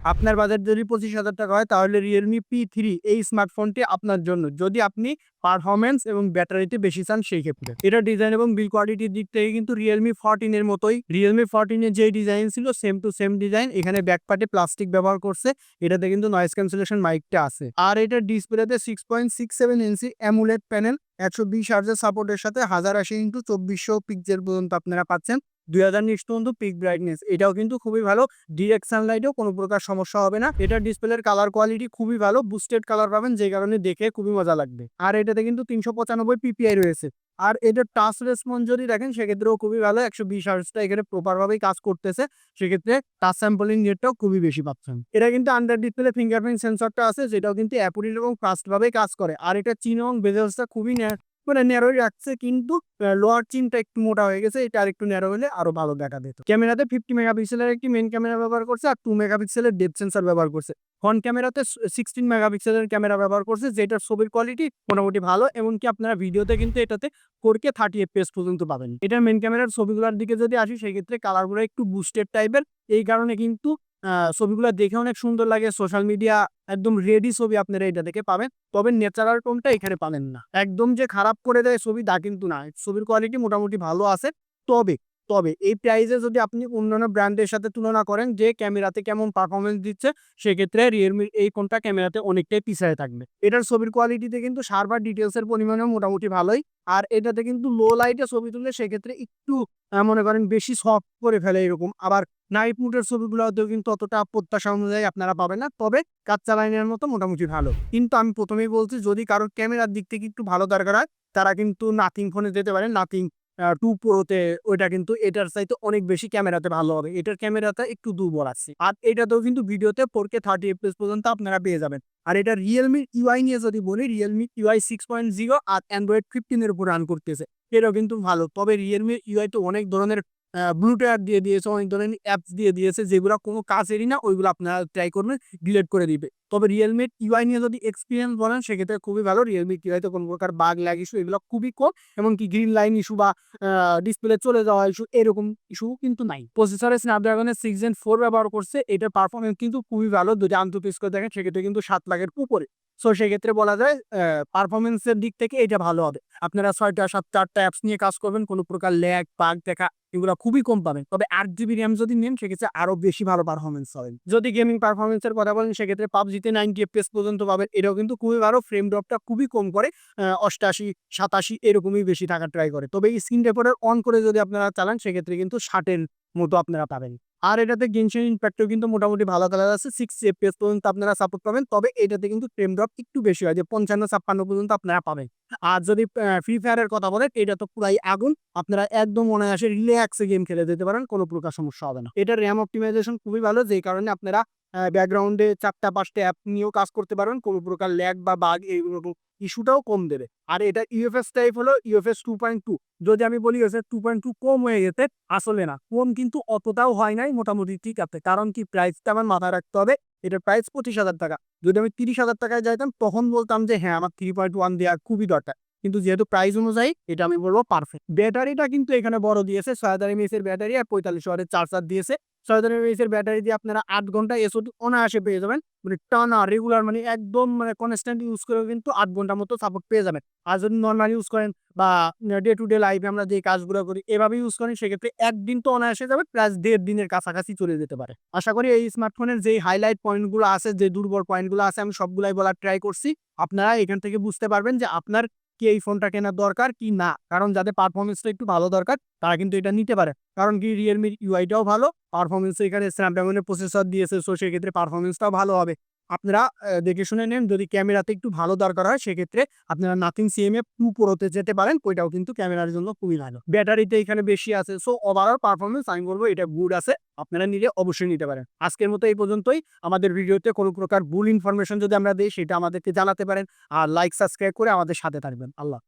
আপনার বাজেট যদি পঁচিশ হাজার টাকা হয়, তাহলে রিয়েলমি পি থ্রি এই স্মার্টফোনটি আপনার জন্য। যদি আপনি পারফরমেন্স এবং ব্যাটারিতে বেশি চান, সেই ক্ষেত্রে। এটা ডিজাইন এবং বিল কোয়ালিটির দিক থেকে কিন্তু রিয়েলমি ফোরটিনের মতোই। রিয়েলমি ফোরটিনের যে ডিজাইন ছিল সেম টু সেম ডিজাইন এখানে ব্যাকপার্টে প্লাস্টিক ব্যবহার করছে। এটাতে কিন্তু নয়েজ ক্যান্সেলেশন মাইকটা আছে। আর এটা ডিসপ্লেতে six point six seven inch AMOLED panel একশো বিশ হার্জের সাপোর্টের সাথে হাজার আশি ইন্টু চব্বিশশো পিক্সেল পর্যন্ত আপনারা পাচ্ছেন। দুই হাজার নিচ পর্যন্ত পিক ব্রাইটনেস এটাও কিন্তু খুবই ভালো। ডিরেক্ট সানলাইটেও কোনো প্রকার সমস্যা হবে না। এটা ডিসপ্লের কালার কোয়ালিটি খুবই ভালো। বুস্টেড কালার পাবেন, যে কারণে দেখে খুবই মজা লাগবে। আর এটাতে কিন্তু তিনশো পঁচানব্বই পিপিআই রয়েছে। আর এটা টাচ রেসপন্স যদি দেখেন, সেক্ষেত্রেও খুবই ভালো। একশো বিশ হার্সটা এখানে প্রপারভাবেই কাজ করতেছে। সেক্ষেত্রে টাচ স্যাম্পলিং রেটটাও খুবই বেশি পাচ্ছেন। এটা কিন্তু আন্ডার ডিসপ্লে ফিঙ্গারপ্রিন্ট সেন্সরটা আছে, যেটাও কিন্তু অ্যাপুরিল এবং ফাস্টভাবেই কাজ করে। আর এটা চিন এবং বেজেলসটা খুবই মানে ন্যারোই রাখছে, কিন্তু লোয়ার চিনটা একটু মোটা হয়ে গেছে, এটা আর একটু ন্যারো হলে আরও ভালো দেখা যেত ক্যামেরাতে ফিফটি মেগাপিক্সেলের একটি মেন ক্যামেরা ব্যবহার করছে আর টু মেগাপিক্সেলের ডেপ সেন্সার ব্যবহার করছে। ফ্রন্ট ক্যামেরাতে সিক্সটিন মেগাপিক্সেলের ক্যামেরা ব্যবহার করছে, যেটার ছবির কোয়ালিটি মোটামুটি ভালো, এমনকি আপনারা ভিডিওতে কিন্তু এটাতে ফোর কে থার্টি এফপিএস পর্যন্ত পাবেন। এটার মেন ক্যামেরার ছবিগুলোর দিকে যদি আসি, সেক্ষেত্রে কালারগুলো একটু বুস্টেড টাইপের এই কারণে কিন্তু ছবিগুলো দেখে অনেক সুন্দর লাগে। সোশ্যাল মিডিয়া একদম রেডি ছবি আপনারা এটা দেখে পাবেন। তবে ন্যাচারাল টোনটা এখানে পাবেন না। একদম যে খারাপ করে দেয় ছবি তা কিন্তু না। ছবির কোয়ালিটি মোটামুটি ভালো আছে। তবে তবে এই প্রাইসে যদি আপনি অন্যান্য ব্র্যান্ডের সাথে তুলনা করেন যে ক্যামেরাতে কেমন পারফরমেন্স দিচ্ছে, সেক্ষেত্রে রিয়েলমির এই ফোনটা ক্যামেরাতে অনেকটাই পিছায় থাকবে। এটার ছবির কোয়ালিটিতে কিন্তু সার্ভার ডিটেলসের পরিমাণও মোটামুটি ভালোই। আর এটাতে কিন্তু লো লাইটে ছবি তুললে সেক্ষেত্রে একটু মনে করেন বেশি সফট করে ফেলে এরকম। আবার নাইট মুডের ছবিগুলোতেও কিন্তু অতটা প্রত্যাশা অনুযায়ী আপনারা পাবেন না, তবে কাচ্চা লাইনের মতো মোটামুটি ভালো। কিন্তু আমি প্রথমেই বলছি, যদি কারোর ক্যামেরার দিক থেকে একটু ভালো দরকার হয়, তারা কিন্তু নাথিং ফোনে যেতে পারেন নাথিং টু প্রোতে ওইটা কিন্তু এটার চাইতে অনেক বেশি ক্যামেরাতে ভালো হবে। এটার ক্যামেরাটা একটু দুর্বল আছে। আর এটাতেও কিন্তু ভিডিওতে ফোর কে থার্টি এফপিএস পর্যন্ত আপনারা পেয়ে যাবেন। আর এটা রিয়েলমি ইউআই নিয়ে যদি বলি Realme UI six point zero আর অ্যান্ড্রয়েড ফিফটিনের উপর রান করতেছে। এটাও কিন্তু ভালো। তবে রিয়েলমি ইউআই তো অনেক ধরনের ব্লুটুথ দিয়ে দিয়েছে, অনেক ধরনের অ্যাপস দিয়ে দিয়েছে, যেগুলো কোনো কাজেরই না, ওইগুলো আপনারা ট্রাই করবেন ডিলেট করে দিবে। তবে রিয়েলমির ইউআই নিয়ে যদি এক্সপিরিয়েন্স বলেন, সেক্ষেত্রে খুবই ভালো। রিয়েলমি ইউআইতে কোনো প্রকার বাগ ল্যাগ ইস্যু এগুলো খুবই কম। এমনকি গ্রিন লাইন ইস্যু বা ডিসপ্লে চলে যাওয়া ইস্যু এরকম ইস্যু কিন্তু নাই। প্রসেসরে স্ন্যাপড্রাগনের সিক্স জেন ফোর ব্যবহার করছে। এটার পারফরমেন্স কিন্তু খুবই ভালো। যদি আন্তপিস করে দেখেন, সেক্ষেত্রে কিন্তু সাত লাখের উপরে। সো সেক্ষেত্রে বলা যায় পারফরমেন্সের দিক থেকে এটা ভালো হবে। আপনারা ছয়টা, সাতটা, আটটা অ্যাপস নিয়ে কাজ করবেন, কোনো প্রকার ল্যাগ পাগ দেখা এগুলো খুবই কম পাবেন। তবে আট জিবি র্যাম যদি নেন, সেক্ষেত্রে আরও বেশি ভালো পারফরমেন্স হবে যদি গেমিং পারফরমেন্সের কথা বলেন, সেক্ষেত্রে পাবজিতে নাইনটি এফপিএস পর্যন্ত পাবেন। এটাও কিন্তু খুবই ভালো ফ্রেম ড্রপটা খুবই কম করে অষ্টাশি, সাতাশি এরকমই বেশি থাকার ট্রাই করে। তবে এই স্ক্রিন রেকর্ডার অন করে যদি আপনারা চালান, সেক্ষেত্রে কিন্তু ষাটের মতো আপনারা পাবেন। আর এটাতে গেনশন ইম্প্যাক্টও কিন্তু মোটামুটি ভালো কালার আছে সিক্স এফপিএস পর্যন্ত আপনারা সাপোর্ট পাবেন। তবে এটাতে কিন্তু ফ্রেম ড্রপ একটু বেশি হয়, যে পঞ্চান্ন, ছাপ্পান্ন পর্যন্ত আপনারা পাবেন। আর যদি ফ্রি ফায়ারের কথা বলেন, এটা তো পুরাই আগুন। আপনারা একদম অনায়াসে রিল্যাক্সে গেম খেলে দিতে পারেন, কোনো প্রকার সমস্যা হবে না। এটা র্যাম অপটিমাইজেশন খুবই ভালো, যেই কারণে আপনারা ব্যাকগ্রাউন্ডে চারটা, পাঁচটা অ্যাপ নিয়েও কাজ করতে পারবেন কোনো প্রকার ল্যাগ বা বাগ এইরকম ইস্যুটাও কম দেবে। আর এটা ইউএফএস টাইপ হলো ইউএফএস টু পয়েন্ট টু যদি আমি বলি ইউএফএস টু পয়েন্ট টু কম হয়ে যেতে আসলে না, কম কিন্তু অতটাও হয় নাই। মোটামুটি ঠিক আছে। কারণ কি প্রাইসটা আমার মাথায় রাখতে হবে। এটার প্রাইস পঁচিশ হাজার টাকা। যদি আমি তিরিশ হাজার টাকায় যাইতাম, তখন বলতাম যে হ্যাঁ আমার থ্রি পয়েন্ট ওয়ান দেওয়া খুবই দরকার। কিন্তু যেহেতু প্রাইস অনুযায়ী, এটা আমি বলব পারফেক্ট ব্যাটারিটা কিন্তু এখানে বড় দিয়েছে, ছয় হাজার এমএস এর ব্যাটারি আর পঁয়তাল্লিশ ওয়ারের চার্জার দিয়েছে। ছয় হাজার এমএস এর ব্যাটারি দিয়ে আপনারা আট ঘণ্টা এসওটি অনায়াসে পেয়ে যাবেন। মানে টানা রেগুলার মানে একদম মানে কনস্ট্যান্ট ইউজ করে কিন্তু আট ঘণ্টার মতো সাপোর্ট পেয়ে যাবেন। আর যদি নর্মাল ইউজ করেন বা ডে টু ডে লাইফে আমরা যে কাজগুলো করি, এভাবে ইউজ করেন, সেক্ষেত্রে একদিন তো অনায়াসে যাবে প্লাস দেড় দিনের কাছাকাছি চলে যেতে পারে। আশা করি এই স্মার্টফোনের যে হাইলাইট পয়েন্টগুলো আছে, যে দুর্বল পয়েন্টগুলো আছে, আমি সবগুলাই বলার ট্রাই করছি। আপনারা এখান থেকে বুঝতে পারবেন যে আপনার কি এই ফোনটা কেনার দরকার, কি না। কারণ যাদের পারফরমেন্সটা একটু ভালো দরকার, তারা কিন্তু এটা নিতে পারে। কারণ কি রিয়েলমির ইউআইটাও ভালো পারফরমেন্স এখানে স্ন্যাপড্রাগনের প্রসেসর দিয়েছে সো সেক্ষেত্রে পারফরমেন্সটাও ভালো হবে। আপনারা দেখে শুনে নেন যদি ক্যামেরাতে একটু ভালো দরকার হয়, সেক্ষেত্রে আপনারা নাথিং সিএমএ টু প্রোতে যেতে পারেন, ওইটাও কিন্তু ক্যামেরার জন্য খুবই ভালো। ব্যাটারিতে এখানে বেশি আছে সো ওভারঅল পারফরমেন্স আমি বলব এটা গুড আছে, আপনারা নিলে অবশ্যই নিতে পারেন। আজকের মতো এই পর্যন্তই, আমাদের ভিডিওতে কোনো প্রকার ভুল ইনফরমেশন যদি আমরা দিই, সেটা আমাদেরকে জানাতে পারেন, আর লাইক সাবস্ক্রাইব করে আমাদের সাথে থাকবেন। আল্লাহ।